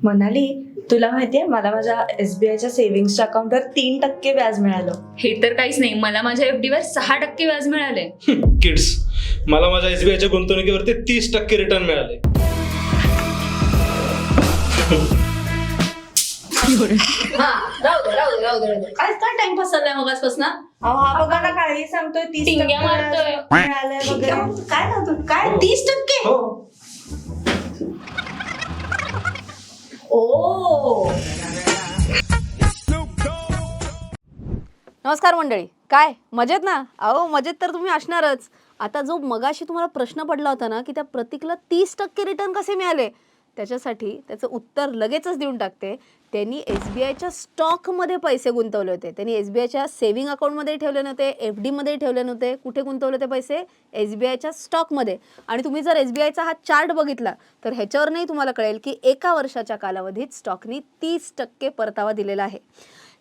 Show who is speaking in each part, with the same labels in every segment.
Speaker 1: मनाली तुला माहितीये मला माझ्या एसबीआयच्या सेव्हिंगच्या अकाउंटवर तीन टक्के व्याज मिळालं.
Speaker 2: हे तर काहीच नाही. मला माझ्या एफ वर सहा टक्के व्याज मिळाले
Speaker 3: किड्स मला माझ्या एसबीआयच्या गुंतवणुकीवरती तीस टक्के रिटर्न मिळाले.
Speaker 2: काय काय टाइमपास चाललाय मगासपासून?
Speaker 1: अहो हा बघा ना काही सांगतोय तीस
Speaker 2: टिंग्या
Speaker 1: टक्के
Speaker 2: मारतोय.
Speaker 1: मिळालंय वगैरे. काय नव्हतं काय? तीस टक्के?
Speaker 3: हो.
Speaker 1: ओ
Speaker 4: नमस्कार मंडळी. काय? मजेत ना? अहो मजेत तर तुम्ही असणारच. आता जो मगाशी तुम्हाला प्रश्न पडला होता ना की त्या प्रतीकला तीस टक्के रिटर्न कसे मिळाले? त्याच्यासाठी त्याचं उत्तर लगेचच देऊन टाकते. त्यांनी एस बी आयच्या स्टॉकमध्ये पैसे गुंतवले होते. त्यांनी एस बी आयच्या सेव्हिंग अकाउंटमध्ये ठेवले नव्हते एफ डीमध्ये ठेवले नव्हते. कुठे गुंतवले होते पैसे? एस बी आयच्या स्टॉकमध्ये. आणि तुम्ही जर एस बी आयचा हा चार्ट बघितला तर ह्याच्यावरनंही तुम्हाला कळेल की एका वर्षाच्या कालावधीत स्टॉकनी तीस टक्के परतावा दिलेला आहे.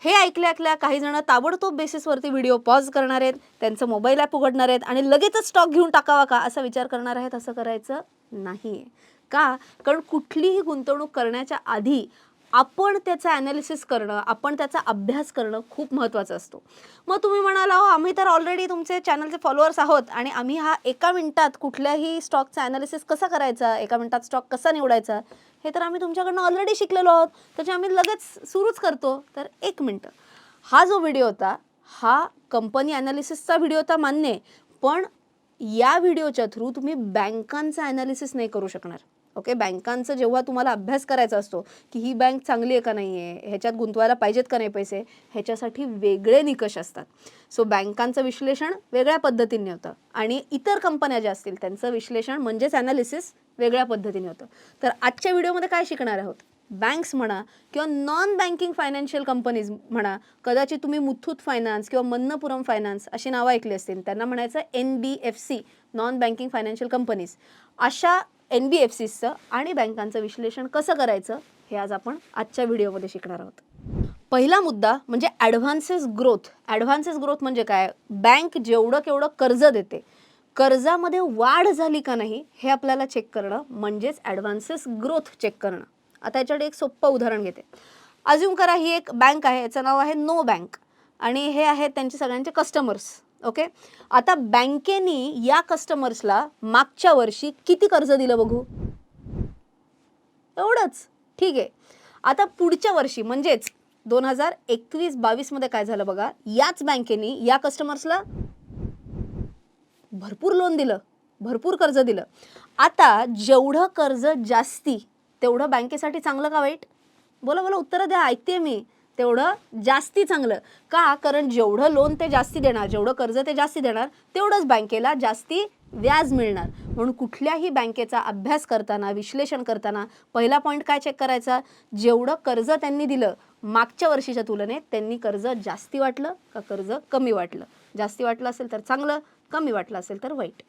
Speaker 4: हे ऐकल्या ऐकल्या काही जण ताबडतोब बेसिसवरती व्हिडिओ पॉज करणार आहेत. त्यांचं मोबाईल ॲप उघडणार आहेत आणि लगेचच स्टॉक घेऊन टाकावा का असा विचार करणार आहेत असं करायचं नाही आहे का? कारण कुठलीही गुंतवणूक करण्याच्या आधी आपण त्याचं ॲनालिसिस करणं आपण त्याचा अभ्यास करणं खूप महत्त्वाचं असतो. मग तुम्ही म्हणाला अहो आम्ही तर ऑलरेडी तुमचे चॅनलचे फॉलोअर्स आहोत आणि आम्ही हा एका मिनटात कुठल्याही स्टॉकचा ॲनालिसिस कसा करायचा एका मिनटात स्टॉक कसा निवडायचा हे तर आम्ही तुमच्याकडनं ऑलरेडी शिकलेलो आहोत. त्याच्या आम्ही लगेच सुरूच करतो. तर एक मिनटं. हा जो व्हिडिओ होता हा कंपनी ॲनालिसिसचा व्हिडिओ होता मान्य आहे पण या व्हिडिओच्या थ्रू तुम्ही बँकांचा ॲनालिसिस नाही करू शकणार. ओके बँकांचं जेव्हा तुम्हाला अभ्यास करायचा असतो की ही बँक चांगली आहे का नाही आहे ह्याच्यात गुंतवायला पाहिजेत का नाही पैसे ह्याच्यासाठी वेगळे निकष असतात. सो बँकांचं विश्लेषण वेगळ्या पद्धतीने होतं आणि इतर कंपन्या ज्या असतील त्यांचं विश्लेषण म्हणजेच ॲनालिसिस वेगळ्या पद्धतीने होतं. तर आजच्या व्हिडिओमध्ये काय शिकणार आहोत? बँक्स म्हणा किंवा नॉन बँकिंग फायनान्शियल कंपनीज म्हणा कदाचित तुम्ही मुथूट फायनान्स किंवा मन्नपुरम फायनान्स अशी नावं ऐकली असतील त्यांना म्हणायचं N B F C non banking financial companies अशा एन बी एफ सीचं आणि बँकांचं विश्लेषण कसं करायचं हे आज आपण आजच्या व्हिडिओमध्ये शिकणार आहोत. पहिला मुद्दा म्हणजे ॲडव्हान्सेस ग्रोथ. ॲडव्हान्सेस ग्रोथ म्हणजे काय? बँक जेवढं केवढं कर्ज देते कर्जामध्ये वाढ झाली का नाही हे आपल्याला चेक करणं म्हणजेच ॲडव्हान्सेस ग्रोथ चेक करणं. आता याच्याकडे एक सोपं उदाहरण घेते. अज्युम करा ही एक बँक आहे याचं नाव आहे नो बँक. आणि हे आहेत त्यांचे सगळ्यांचे कस्टमर्स ओके? आता बँकेनी या कस्टमर्सला मागच्या वर्षी किती कर्ज दिलं बघू? एवढंच. ठीक आहे. आता पुढच्या वर्षी म्हणजेच दोन हजार एकवीस बावीसमध्ये काय झालं बघा? याच बँकेनी या कस्टमर्सला भरपूर लोन दिलं. भरपूर कर्ज दिलं. आता जेवढं कर्ज जास्ती तेवढं बँकेसाठी चांगलं का वाईट? बोला बोला उत्तरं द्या. ऐकते मी. तेवढं जास्ती चांगलं. का? कारण जेवढं लोन ते जास्ती देणार जेवढं कर्ज ते जास्ती देणार तेवढंच बँकेला जास्ती व्याज मिळणार. म्हणून कुठल्याही बँकेचा अभ्यास करताना विश्लेषण करताना पहिला पॉईंट काय चेक करायचा? जेवढं कर्ज त्यांनी दिलं मागच्या वर्षीच्या तुलनेत त्यांनी कर्ज जास्ती वाटलं का कर्ज कमी वाटलं? जास्ती वाटलं असेल तर चांगलं कमी वाटलं असेल तर वाईट.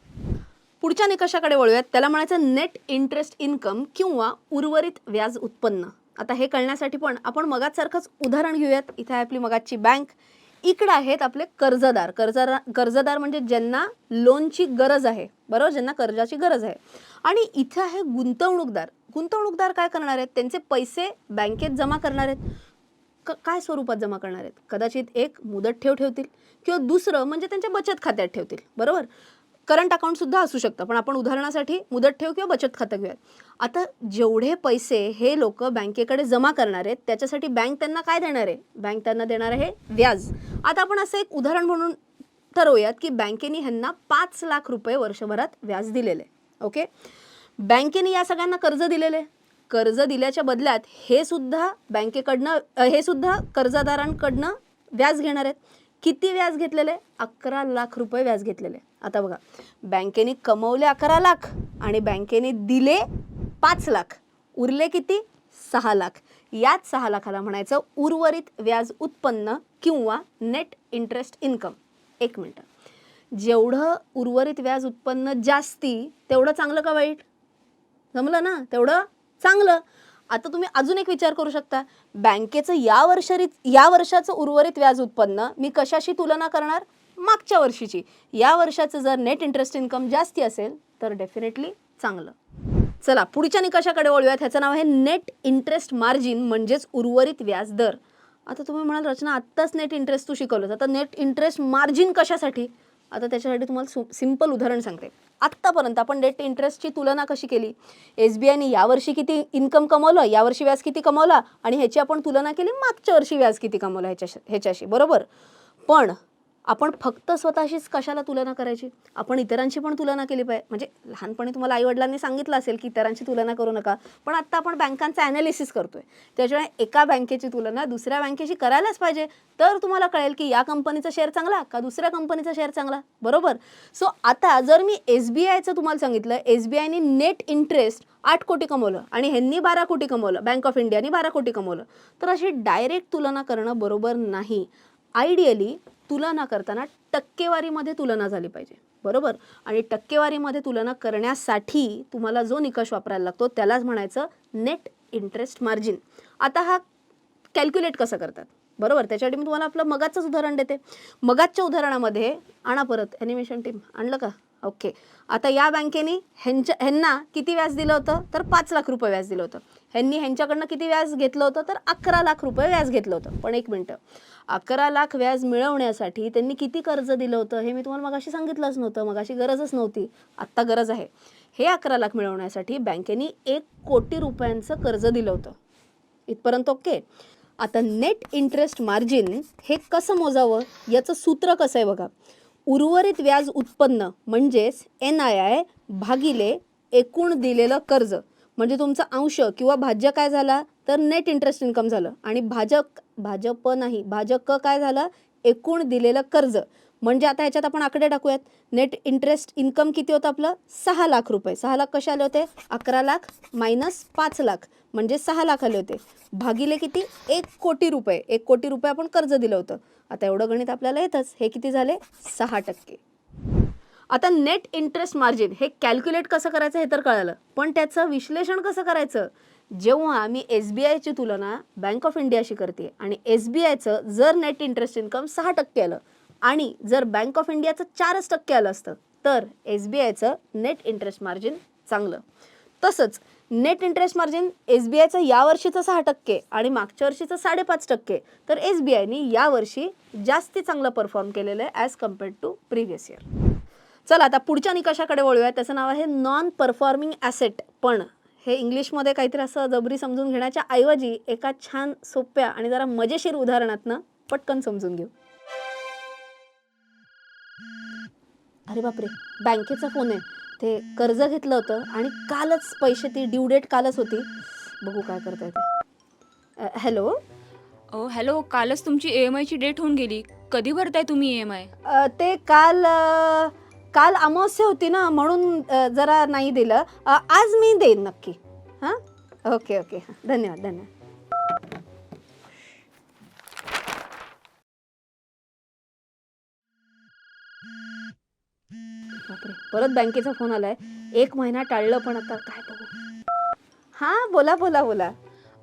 Speaker 4: पुढच्या निकषाकडे वळूयात. त्याला म्हणायचं नेट इंटरेस्ट इन्कम किंवा उर्वरित व्याज उत्पन्न. आता हे कळण्यासाठी पण आपण मगाचसारखंच उदाहरण घेऊयात. इथे आहे आपली मगाची बँक इकडं आहेत आपले कर्जदार. कर्जदार कर्जदार म्हणजे ज्यांना लोनची गरज आहे. बरोबर? ज्यांना कर्जाची गरज आहे. आणि इथे आहे गुंतवणूकदार. गुंतवणूकदार काय करणार आहेत? त्यांचे पैसे बँकेत जमा करणार आहेत. काय स्वरूपात जमा करणार आहेत? कदाचित एक मुदत ठेव ठेवतील किंवा दुसरं म्हणजे त्यांच्या बचत खात्यात ठेवतील. बरोबर? करंट अकाउंटसुद्धा असू शकतं. पण आपण उदाहरणासाठी मुदत ठेव किंवा बचत खातं घेऊयात. आता जेवढे पैसे हे लोक बँकेकडे जमा करणार आहेत त्याच्यासाठी बँक त्यांना काय देणार आहे? बँक त्यांना देणार आहे व्याज. आता आपण असं एक उदाहरण म्हणून ठरवूयात की बँकेने ह्यांना पाच लाख रुपये वर्षभरात व्याज दिलेले ओके? बँकेने या सगळ्यांना कर्ज दिलेले कर्ज दिल्याच्या बदल्यात हे सुद्धा बँकेकडनं हे सुद्धा कर्जदारांकडनं व्याज घेणार आहेत. किती व्याज घेतलेले? अकरा लाख रुपये व्याज घेतलेले. आता बघा बँकेने कमवले अकरा लाख आणि बँकेने दिले पाच लाख. उरले किती? सहा लाख. याच सहा लाखाला म्हणायचं उर्वरित व्याज उत्पन्न किंवा नेट इंटरेस्ट इन्कम एक मिनटं. जेवढं उर्वरित व्याज उत्पन्न जास्ती तेवढं चांगलं का वाईट? जमलं ना? तेवढं चांगलं. आता तुम्ही अजून एक विचार करू शकता. बँकेचं या वर्षरीत या वर्षाचं उर्वरित व्याज उत्पन्न मी कशाशी तुलना करणार? मागच्या वर्षीची. या वर्षाचं जर नेट इंटरेस्ट इन्कम जास्ती असेल तर डेफिनेटली चांगलं. चला पुढच्या निकषाकडे वळूयात. ह्याचं नाव आहे नेट इंटरेस्ट मार्जिन म्हणजेच उर्वरित व्याज दर. आता तुम्ही म्हणाल रचना आत्ताच नेट इंटरेस्ट तू शिकवलं आता नेट इंटरेस्ट मार्जिन कशासाठी? आता त्याच्यासाठी तुम्हाला सु सिंपल उदाहरण सांगते. आत्तापर्यंत आपण डेट इंटरेस्टची तुलना कशी केली? एस बी आयने यावर्षी किती इन्कम कमवलं? यावर्षी व्याज किती कमवला? आणि ह्याची आपण तुलना केली मागच्या वर्षी व्याज किती कमवलं ह्याच्या ह्याच्याशी. बरोबर? पण आपण फक्त स्वतःशीच कशाला तुलना करायची? आपण इतरांशी पण तुलना केली पाहिजे. म्हणजे लहानपणी तुम्हाला आईवडिलांनी सांगितलं असेल की इतरांची तुलना करू नका. पण आत्ता आपण बँकांचं ॲनालिसिस करतोय. त्याच्यामुळे एका बँकेची तुलना दुसऱ्या बँकेशी करायलाच पाहिजे. तर तुम्हाला कळेल की या कंपनीचा शेअर चांगला का दुसऱ्या कंपनीचा शेअर चांगला? बरोबर? सो आता जर मी एस बी आयचं तुम्हाला सांगितलं एस बी आयने नेट इंटरेस्ट आठ कोटी कमवलं आणि ह्यांनी बारा कोटी कमवलं बँक ऑफ इंडियानी बारा कोटी कमवलं तर अशी डायरेक्ट तुलना करणं बरोबर नाही. आयडियली तुलना करताना टक्केवारीमध्ये तुलना झाली पाहिजे. बरोबर? आणि टक्केवारीमध्ये तुलना करण्यासाठी तुम्हाला जो निकष वापरायला लागतो त्यालाच म्हणायचं नेट इंटरेस्ट मार्जिन आता हा कॅल्क्युलेट कसं करतात? बरोबर? त्याच्यासाठी मी तुम्हाला आपलं मगाचंच उदाहरण देते. मगाच्या उदाहरणामध्ये आणा परत. ॲनिमेशन टीम आणलं का? ओके आता या बँकेने ह्यांच्या ह्यांना किती व्याज दिलं होतं? तर पाच लाख रुपये व्याज दिलं होतं. ह्यांनी ह्यांच्याकडनं किती व्याज घेतलं होतं? तर अकरा लाख रुपये व्याज घेतलं होतं. पण एक मिनटं. अकरा लाख व्याज मिळवण्यासाठी त्यांनी किती कर्ज दिलं होतं? हे मी तुम्हाला मगाशी सांगितलंच नव्हतं. मगाशी गरजच नव्हती. आत्ता गरज आहे. हे अकरा लाख मिळवण्यासाठी बँकेने एक कोटी रुपयांचं कर्ज दिलं होतं. इथपर्यंत ओके. आता नेट इंटरेस्ट मार्जिन हे कसं मोजावं? याचं सूत्र कसं आहे बघा? उर्वरित व्याज उत्पन्न म्हणजेच एन आय आय भागिले एकूण दिलेलं कर्ज. म्हणजे तुमचा अंश किंवा भाज्य काय झाला तर नेट इंटरेस्ट इन्कम झालं. आणि भाजक भाजप नाही भाजक काय झालं? एकूण दिलेलं कर्ज. म्हणजे आता ह्याच्यात आपण आकडे टाकूयात. नेट इंटरेस्ट इन्कम किती होतं आपलं? सहा लाख रुपये. सहा लाख कसे आले होते? अकरा लाख मायनस पाच लाख. म्हणजे सहा लाख आले होते. भागिले किती? एक कोटी रुपये. एक कोटी रुपये आपण कर्ज दिलं होतं. आता एवढं गणित आपल्याला येतच. हे किती झाले? सहा टक्के. आता नेट इंटरेस्ट मार्जिन हे कॅल्क्युलेट कसं करायचं हे तर कळालं. पण त्याचं विश्लेषण कसं करायचं? जेव्हा मी एस बी आयची तुलना बँक ऑफ इंडियाशी करते आणि एस बी आयचं जर नेट इंटरेस्ट इन्कम सहा टक्के आलं आणि जर बँक ऑफ इंडियाचं चारच टक्के आलं असतं तर एस बी आयचं नेट इंटरेस्ट मार्जिन चांगलं. तसंच net interest margin S B आयचं यावर्षीचं सहा टक्के आणि मागच्या वर्षीचं साडेपाच टक्के तर एस बी आयनी यावर्षी जास्ती चांगलं परफॉर्म केलेलं आहे as compared to previous year चला आता पुढच्या निकषाकडे वळूया त्याचं नाव आहे नॉन परफॉर्मिंग ॲसेट पण हे इंग्लिशमध्ये काहीतरी असं जबरी समजून घेण्याच्या ऐवजी एका छान सोप्या आणि जरा मजेशीर उदाहरणातनं पटकन समजून घेऊ. अरे बापरे बँकेचा फोन आहे. ते कर्ज घेतलं होतं आणि कालच पैसे ती ड्यू डेट कालच होती. बघू काय करता येते हॅलो?
Speaker 5: ओ हॅलो कालच तुमची ई एम आयची डेट होऊन गेली. कधी भरताय तुम्ही ई एम आय
Speaker 4: ते काल अ, काल अमावस्या होती ना म्हणून जरा नाही दिलं. आज मी देईन नक्की. हां? Okay okay. हां धन्यवाद धन्यवाद. बापरे परत बँकेचा फोन आलाय. एक महिना टाळलं पण आता काय बघू. हां बोला बोला बोला.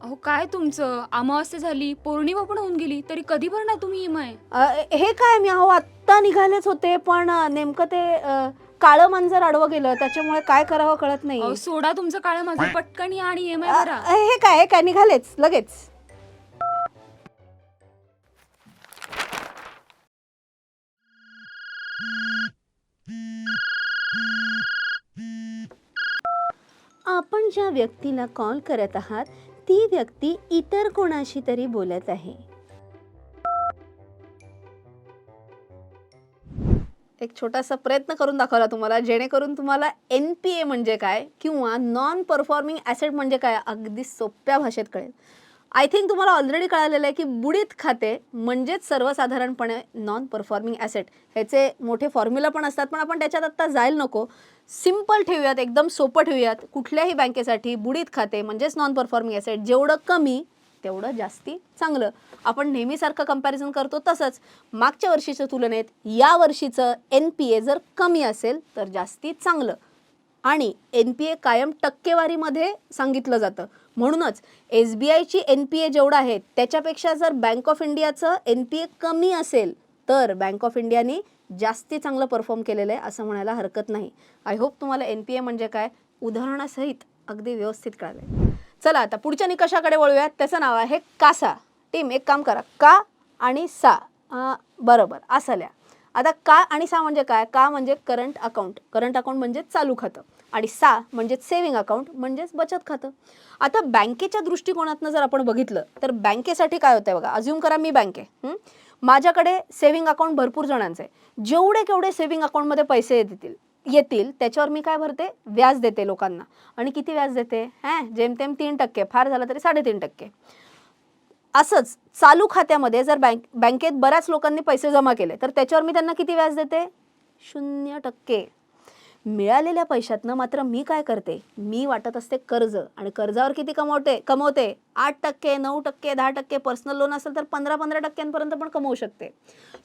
Speaker 5: अहो काय तुमचं? अमावस्या झाली पौर्णिमा पण होऊन गेली तरी कधी भरणार तुम्ही
Speaker 4: अ, हे काय मी अहो आत्ता निघालेच होते पण अ, नेमकं ते अ, काळं मांजर आडवं गेलं त्याच्यामुळे काय करावं कळत नाही.
Speaker 5: अहो सोडा तुमचं काळं माझं पटकन या आणि ई एम आय
Speaker 4: अ,
Speaker 5: भरा.
Speaker 4: हे काय हे काय निघालेच लगेच. आपण ज्या व्यक्तीला कॉल करत आहात ती व्यक्ती इतर कोणाशी तरी बोलत आहे. एक छोटासा प्रयत्न करून दाखवला तुम्हाला जेणेकरून तुम्हाला एन पी ए म्हणजे काय किंवा नॉन परफॉर्मिंग ॲसेट म्हणजे काय अगदी सोप्या भाषेत कळेल. आय थिंक तुम्हाला ऑलरेडी कळालेलं आहे की बुडीत खाते म्हणजेच सर्वसाधारणपणे नॉन परफॉर्मिंग ॲसेट ह्याचे मोठे फॉर्म्युला पण असतात पण आपण त्याच्यात आत्ता जायला नको. सिंपल ठेवूयात एकदम सोपं ठेवूयात. कुठल्याही बँकेसाठी बुडीत खाते म्हणजेच नॉन परफॉर्मिंग ॲसेट जेवढं कमी तेवढं जास्ती चांगलं. आपण नेहमीसारखं कंपॅरिझन करतो तसंच मागच्या वर्षीच्या तुलनेत या वर्षीचं एन पी ए जर कमी असेल तर जास्ती चांगलं. आणि एन पी ए कायम टक्केवारीमध्ये सांगितलं जातं. म्हणूनच एस बी आयची एन पी ए जेवढं आहे त्याच्यापेक्षा जर बँक ऑफ इंडियाचं एन पी ए कमी असेल तर बँक ऑफ इंडियाने जास्ती चांगलं परफॉर्म केलेलं आहे असं म्हणायला हरकत नाही. आय होप तुम्हाला एन पी ए म्हणजे काय? उदाहरणासहित अगदी व्यवस्थित कळालंय. चला आता पुढच्या निकषाकडे वळूयात. त्याचं नाव आहे कासा. टीम एक काम करा. का आणि सा. बरोबर. असं आता का आणि सा म्हणजे काय? का म्हणजे करंट अकाउंट करंट अकाउंट म्हणजे चालू खातं. आणि सा म्हणजे सेव्हिंग अकाउंट म्हणजेच बचत खातं. आता बँकेच्या दृष्टिकोनातनं जर आपण बघितलं तर बँकेसाठी काय होतंय बघा? अज्युम करा मी बँक आहे. माझ्याकडे सेव्हिंग अकाउंट भरपूर जणांचं आहे जेवढे केवढे सेव्हिंग अकाउंटमध्ये पैसे येतील येतील त्याच्यावर मी काय भरते? व्याज देते लोकांना. आणि किती व्याज देते? हॅ? जेमतेम तीन टक्के. फार झालं तरी साडेतीन टक्के. असंच चालू खात्यामध्ये जर बँक बँकेत बऱ्याच लोकांनी पैसे जमा केले तर त्याच्यावर मी त्यांना किती व्याज देते? शून्य टक्के. मिळालेल्या पैशातनं मात्र मी काय करते? मी वाटत असते कर्ज आणि कर्जावर किती कमवते कमवते? आठ टक्के नऊ टक्के दहा टक्के पर्सनल लोन असेल तर पंधरा पंधरा टक्क्यांपर्यंत पण कमवू शकते.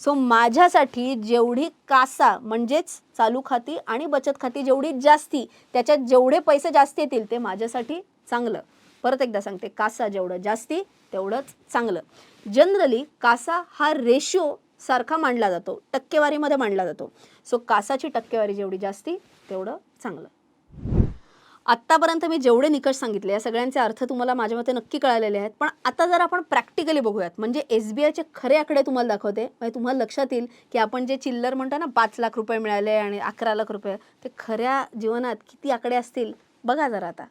Speaker 4: सो माझ्यासाठी जेवढी कासा म्हणजेच चालू खाती आणि बचत खाती जेवढी जास्ती त्याच्यात जेवढे पैसे जास्त येतील ते माझ्यासाठी चांगलं. परत एकदा सांगते कासा जेवढं जास्ती तेवढंच चांगलं. जनरली कासा हा रेशिओ सारखा मांडला जातो. टक्केवारीमध्ये मांडला जातो. सो कासाची टक्केवारी जेवढी जास्ती तेवढं चांगलं. आत्तापर्यंत मी जेवढे निकष सांगितले या सगळ्यांचे अर्थ तुम्हाला माझ्या मते नक्की कळालेले आहेत. पण आता जर आपण प्रॅक्टिकली बघूयात म्हणजे एस बी आयचे खरे आकडे तुम्हाला दाखवते. म्हणजे तुम्हाला लक्षात येईल की आपण जे चिल्लर म्हणतो ना पाच लाख रुपये मिळाले आणि अकरा लाख रुपये ते खऱ्या जीवनात किती आकडे असतील? बघा जरा आता.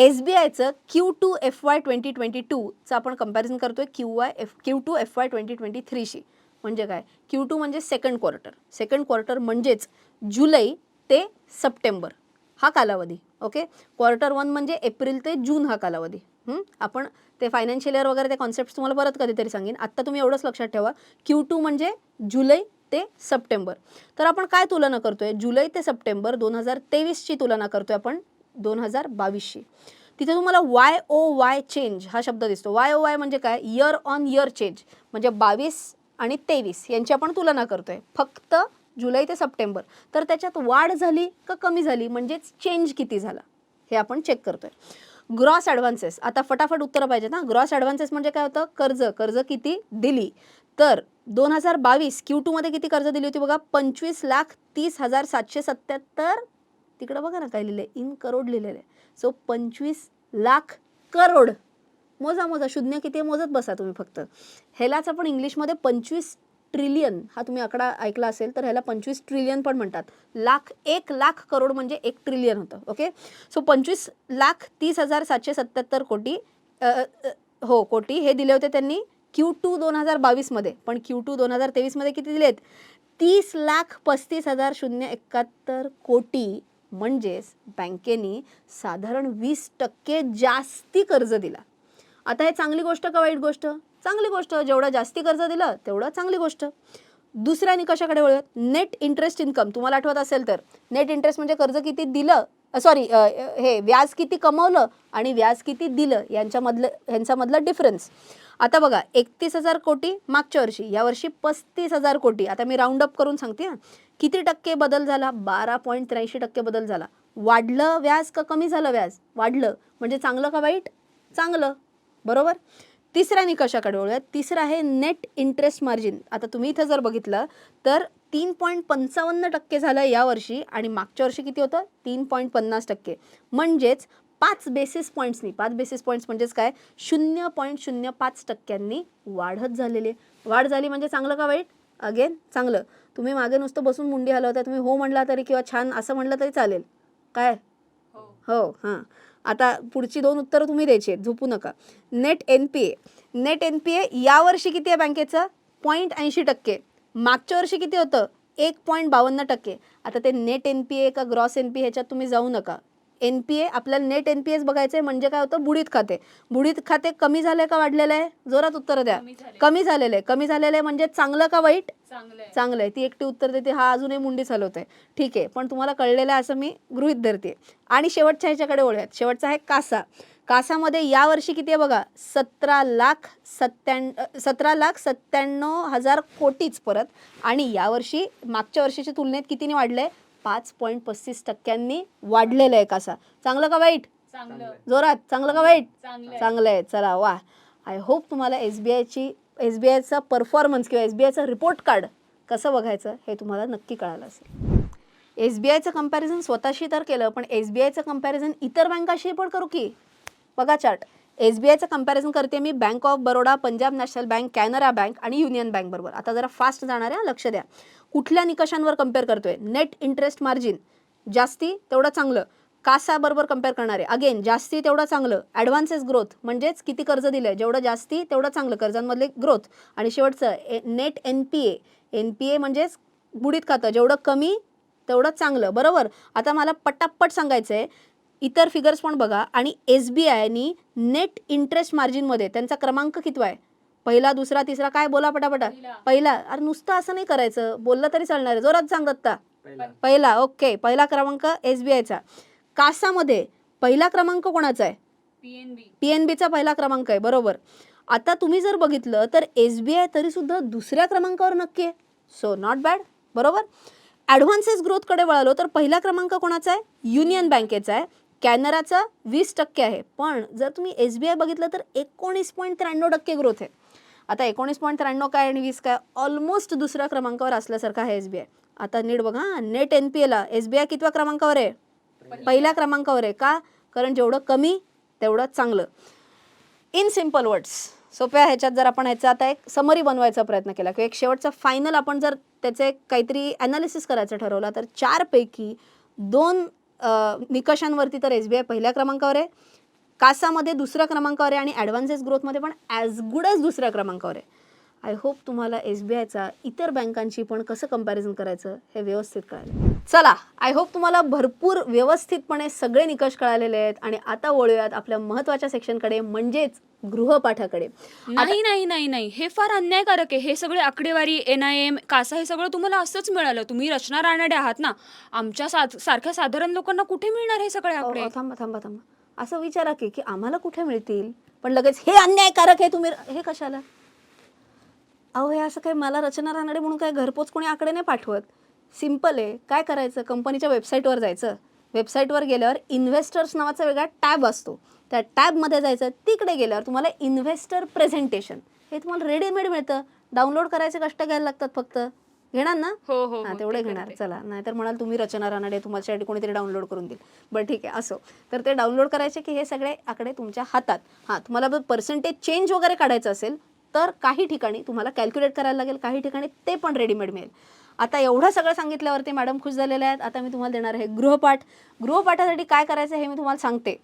Speaker 4: S B आयचं Q two F Y twenty twenty टूचं आपण कंपॅरिझन करतोय Q Y F Q two F Y twenty twenty थ्रीशी. म्हणजे काय? क्यू टू म्हणजे सेकंड क्वार्टर सेकंड क्वार्टर म्हणजेच जुलै ते सप्टेंबर. हा कालावधी ओके? क्वार्टर वन म्हणजे एप्रिल ते जून हा कालावधी. आपण ते फायनान्शियल इयर वगैरे ते कॉन्सेप्ट तुम्हाला परत कधीतरी सांगेन. आत्ता तुम्ही एवढंच लक्षात ठेवा. क्यू टू म्हणजे जुलै ते सप्टेंबर. तर आपण काय तुलना करतोय? जुलै ते सप्टेंबर दोन हजार तेवीसची तुलना करतोय आपण. दोन हजार बावीसशी. तिथे तुम्हाला वाय ओ वाय चेंज हा शब्द दिसतो. वाय ओ वाय म्हणजे काय? इयर ऑन इयर चेंज म्हणजे बावीस आणि तेवीस यांची आपण तुलना करतोय. फक्त जुलै ते सप्टेंबर. तर त्याच्यात वाढ झाली का कमी झाली? म्हणजेच चेंज किती झाला? हे आपण चेक करतोय. ग्रॉस ॲडव्हान्सेस आता फटाफट उत्तरं पाहिजे ना ग्रॉस ॲडव्हान्सेस म्हणजे काय होतं? कर्ज. कर्ज किती दिली? तर दोन हजार बावीस क्यू टूमध्ये किती कर्ज दिली होती बघा? पंचवीस लाख तीस हजार सातशे सत्याहत्तर तिकडं बघा ना काय लिहिलं इन करोड लिहिलेलं आहे सो पंचवीस लाख करोड. मोजा मोजा. शून्य किती आहे? मोजत बसा तुम्ही फक्त. ह्यालाच आपण इंग्लिशमध्ये पंचवीस ट्रिलियन हा तुम्ही आकडा ऐकला असेल तर ह्याला पंचवीस ट्रिलियन पण म्हणतात. लाख एक लाख करोड म्हणजे एक ट्रिलियन होतं ओके सो पंचवीस लाख तीस हजार सातशे सत्याहत्तर कोटी हो कोटी हे दिले होते त्यांनी क्यू टू दोन हजार बावीसमध्ये. पण क्यू टू दोन हजार तेवीसमध्ये किती दिलेत? तीस लाख पस्तीस हजार शून्य एकाहत्तर कोटी. म्हणजेच बँकेनी साधारण वीस टक्के जास्ती कर्ज दिला. आता हे चांगली गोष्ट का वाईट गोष्ट? चांगली गोष्ट जेवढं जास्ती कर्ज दिलं तेवढं चांगली गोष्ट. दुसऱ्या निकषाकडे वळूयात नेट इंटरेस्ट इन्कम तुम्हाला आठवत असेल तर. नेट इंटरेस्ट म्हणजे कर्ज किती दिलं सॉरी हे व्याज किती कमवलं आणि व्याज किती दिलं यांच्यामधलं ह्यांच्यामधलं डिफरन्स आता बघा एकतीस हजार कोटी मागच्या वर्षी. यावर्षी पस्तीस हजार कोटी. आता मी राऊंड अप करून सांगते किती टक्के बदल झाला? बारा पॉईंट त्र्याऐंशी टक्के बदल झाला. वाढलं व्याज का कमी झालं व्याज? वाढलं. म्हणजे चांगलं का वाईट? चांगलं. बरोबर? तिसऱ्या निकषाकडे वळूयात. तिसरं आहे नेट इंटरेस्ट मार्जिन आता तुम्ही इथं जर बघितलं तर तीन पॉईंट पंचावन्न टक्के झालं यावर्षी आणि मागच्या वर्षी किती होतं? तीन पॉईंट पन्नास टक्के. म्हणजेच पाच बेसिस पॉईंट्सनी पाच बेसिस पॉईंट्स म्हणजेच काय? शून्य पॉईंट शून्य पाच टक्क्यांनी वाढत झालेली वाढ झाली म्हणजे चांगलं का वाईट? अगेन चांगलं. तुम्ही मागे नुसतं बसून मुंडी हलवता तुम्ही हो म्हणला तरी किंवा छान असं म्हणलं तरी चालेल. काय? हो. हां आता पुढची दोन उत्तरं तुम्ही द्यायची आहेत झोपू नका. Net N P A net N P A यावर्षी किती आहे बँकेचं? पॉईंट ऐंशी टक्के. मागच्या वर्षी किती होतं? एक पॉईंट बावन्न टक्के. आता ते नेट एन पी ए का ग्रॉस एन पी ह्याच्यात तुम्ही जाऊ नका. एन पी ए आपल्याला नेट एन पी एस बघायचं आहे म्हणजे काय होतं? बुडीत खाते. बुडीत खाते कमी झालं का वाढलेलं आहे? जोरात उत्तर द्या. कमी झालेलं आहे. कमी झालेलं आहे म्हणजे चांगलं का वाईट? चांगलं आहे. ती एकटी उत्तर देते हा अजूनही मुंडी चालवत आहे ठीक आहे. पण तुम्हाला कळलेलं आहे असं मी गृहित धरते. आणि शेवटच्या ह्याच्याकडे वळूयात. शेवटचा आहे कासा. कासामध्ये यावर्षी किती आहे बघा? सतरा लाख सत्त्याण्ण सतरा लाख सत्त्याण्णव हजार कोटीच परत. आणि यावर्षी मागच्या वर्षीच्या तुलनेत कितीने वाढलं आहे पाच पॉईंट पस्तीस टक्क्यांनी वाढलेलं आहे कासा. चांगलं का वाईट? जोरात. चांगलं का वाईट? चांगलं आहे. चला वा. आय होप तुम्हाला एस बी आयची एस बी आयचा परफॉर्मन्स किंवा एस बी आयचं रिपोर्ट कार्ड कसं बघायचं हे तुम्हाला नक्की कळालं असेल. एस बी आयचं कंपॅरिझन स्वतःशी तर केलं पण एस बी आयचं कंपॅरिझन इतर बँकाशी पण करू की? बघा चार्ट एस बी आयचं कंपॅरिझन करते मी bank of Baroda Punjab national bank Canara bank आणि युनियन बँक बरोबर. आता जरा फास्ट जाणार आहे लक्ष द्या. कुठल्या निकषांवर कंपेअर करतोय? नेट इंटरेस्ट मार्जिन जास्ती तेवढं चांगलं. कासा बरोबर कंपेअर करणार. आहे अगेन जास्ती तेवढं चांगलं. ॲडव्हान्सेस ग्रोथ म्हणजेच किती कर्ज दिलं जेवढं जास्ती तेवढं चांगलं. कर्जांमधले ग्रोथ आणि शेवटचं net N P A N P A म्हणजेच बुडीत खातं. जेवढं कमी तेवढं चांगलं. बरोबर? आता मला पटापट सांगायचं आहे इतर फिगर्स पण बघा. आणि एस बी आयनी नेट इंटरेस्ट मार्जिनमध्ये त्यांचा क्रमांक कितवा आहे? पहिला दुसरा तिसरा काय? बोला पटापटा. पहिला. अरे नुसतं असं नाही करायचं. बोललं तरी चालणार आहे. जोरात सांग दत्ता पहिला. ओके. पहिला क्रमांक एस बी आयचा कासामध्ये पहिला क्रमांक कोणाचा आहे? पी एन बीचा पहिला क्रमांक आहे. बरोबर. आता तुम्ही जर बघितलं तर एस बी आय तरीसुद्धा दुसऱ्या क्रमांकावर नक्की आहे. सो नॉट बॅड बरोबर? ॲडव्हान्सेस ग्रोथकडे वळालो तर पहिला क्रमांक कोणाचा आहे? युनियन बँकेचा आहे. कॅनराचा वीस टक्के आहे. पण जर तुम्ही एस बी आय बघितलं तर एकोणीस पॉईंट त्र्याण्णव टक्के ग्रोथ आहे. आता एकोणीस पॉईंट त्र्याण्णव काय आणि वीस काय? ऑलमोस्ट दुसऱ्या क्रमांकावर असल्यासारखा आहे एस बी आय आता नीट बघा नेट एन पी एला एस बी आय कितव्या क्रमांकावर आहे? पहिल्या क्रमांकावर आहे का? कारण जेवढं कमी तेवढं चांगलं. इन सिंपल वर्ड्स सोप्या ह्याच्यात जर आपण ह्याचा आता एक समरी बनवायचा प्रयत्न केला किंवा एक शेवटचा फायनल आपण जर त्याचे काहीतरी ॲनालिसिस करायचं ठरवलं तर चारपैकी दोन निकषांवरती तर एस बी आय पहिल्या क्रमांकावर आहे. कासामध्ये दुसऱ्या क्रमांकावर आहे आणि ॲडव्हान्सेस ग्रोथमध्ये पण ॲज गुड ॲज दुसऱ्या क्रमांकावर आहे. आय होप तुम्हाला एस बी आयचा इतर बँकांशी पण कसं कंपॅरिझन करायचं हे व्यवस्थित कळालं. चला आय होप तुम्हाला भरपूर व्यवस्थितपणे सगळे निकष कळालेले आहेत आणि आता वळूयात आपल्या महत्त्वाच्या सेक्शनकडे म्हणजेच गृहपाठाकडे.
Speaker 5: नाही नाही नाही नाही. हे फार अन्यायकारक आहे. हे सगळे आकडेवारी एन आय एम कासा हे सगळं तुम्हाला असंच मिळालं. तुम्ही रचना रानडे आहात ना. आमच्या सारख्या साधारण लोकांना कुठे मिळणार हे सगळे आकडे
Speaker 4: थांबा थांबा थांबा. असं विचारा की की आम्हाला कुठे मिळतील? पण लगेच हे अन्यायकारक आहे तुम्ही हे कशाला? अहो हे असं काय मला रचना रानडे म्हणून काय घरपोच कोणी आकडे नाही पाठवत? सिंपल आहे. काय करायचं? कंपनीच्या वेबसाईटवर जायचं. वेबसाईटवर गेल्यावर इन्व्हेस्टर्स नावाचा वेगळा टॅब असतो. त्या टॅबमध्ये जायचं. तिकडे गेल्यावर तुम्हाला इन्व्हेस्टर प्रेझेंटेशन हे तुम्हाला रेडीमेड मिळतं. डाउनलोड करायचे कष्ट घ्यायला लागतात फक्त. घेणार ना?
Speaker 5: हो हो
Speaker 4: हा
Speaker 5: हो,
Speaker 4: तेवढे घेणार. चला नाहीतर म्हणाल तुम्ही रचना रानडे तुमच्यासाठी कोणीतरी डाउनलोड करून देईल. बरं ठीक आहे. असो. तर ते डाउनलोड करायचे की हे सगळे आकडे तुमच्या हातात. हां तुम्हाला पर्सेंटेज चेंज वगैरे काढायचं असेल तर काही ठिकाणी तुम्हाला कॅल्क्युलेट करायला लागेल. काही ठिकाणी ते पण रेडीमेड मिळेल. आता एवढं सगळं सांगितल्यावरती मॅडम खुश झालेल्या आहेत. आता मी तुम्हाला देणार आहे गृहपाठ. गृहपाठासाठी काय करायचं हे मी तुम्हाला सांगते.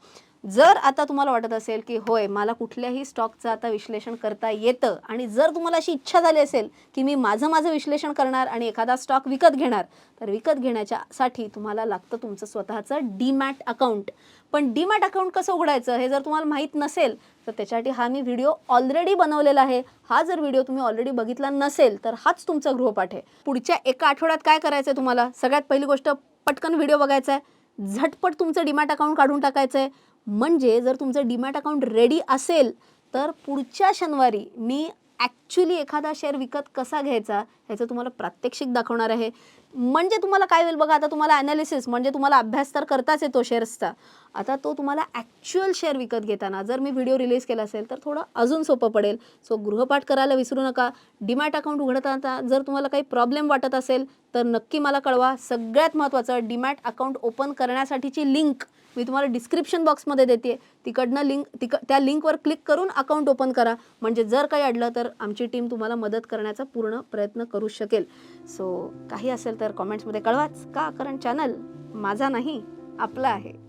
Speaker 4: जर आता तुम्हाला वाटत असेल की होय मला कुठल्याही स्टॉकचं आता विश्लेषण करता येतं आणि जर तुम्हाला अशी इच्छा झाली असेल की मी माझं माझं विश्लेषण करणार आणि एखादा स्टॉक विकत घेणार तर विकत घेण्याच्यासाठी तुम्हाला लागतं तुमचं स्वतःचं डीमॅट अकाउंट. पण डीमॅट अकाउंट कसं उघडायचं हे जर तुम्हाला माहीत नसेल तर त्याच्यासाठी हा मी व्हिडिओ ऑलरेडी बनवलेला आहे. हा जर व्हिडिओ तुम्ही ऑलरेडी बघितला नसेल तर हाच तुमचा गृहपाठ आहे. पुढच्या एका आठवड्यात काय करायचं आहे तुम्हाला? सगळ्यात पहिली गोष्ट पटकन व्हिडिओ बघायचा आहे झटपट तुमचं डीमॅट अकाउंट काढून टाकायचं आहे म्हणजे जर तुमचं डीमॅट अकाउंट रेडी असेल तर पुढच्या शनिवारी मी ॲक्च्युली एखादा शेअर विकत कसा घ्यायचा ह्याचं तुम्हाला प्रात्यक्षिक दाखवणार आहे. म्हणजे तुम्हाला काय होईल बघा आता तुम्हाला ॲनालिसिस म्हणजे तुम्हाला अभ्यास तर करताच येतो शेअर्सचा आता तो तुम्हाला ॲक्च्युअल शेअर विकत घेताना जर मी व्हिडिओ रिलीज केला असेल तर थोडं अजून सोपं पडेल. सो गृहपाठ करायला विसरू नका. डीमॅट अकाउंट उघडताना जर तुम्हाला काही प्रॉब्लेम वाटत असेल तर नक्की मला कळवा. सगळ्यात महत्त्वाचं डीमॅट अकाउंट ओपन करण्यासाठीची लिंक मी तुम्हाला डिस्क्रिप्शन बॉक्समध्ये देते. तिकडनं लिंक तिक त्या लिंकवर क्लिक करून अकाउंट ओपन करा. म्हणजे जर काही अडलं तर आमची टीम तुम्हाला मदत करण्याचा पूर्ण प्रयत्न करू शकेल. सो काही असेल तर कॉमेंट्समध्ये कळवाच का? कारण चॅनल माझा नाही आपला आहे.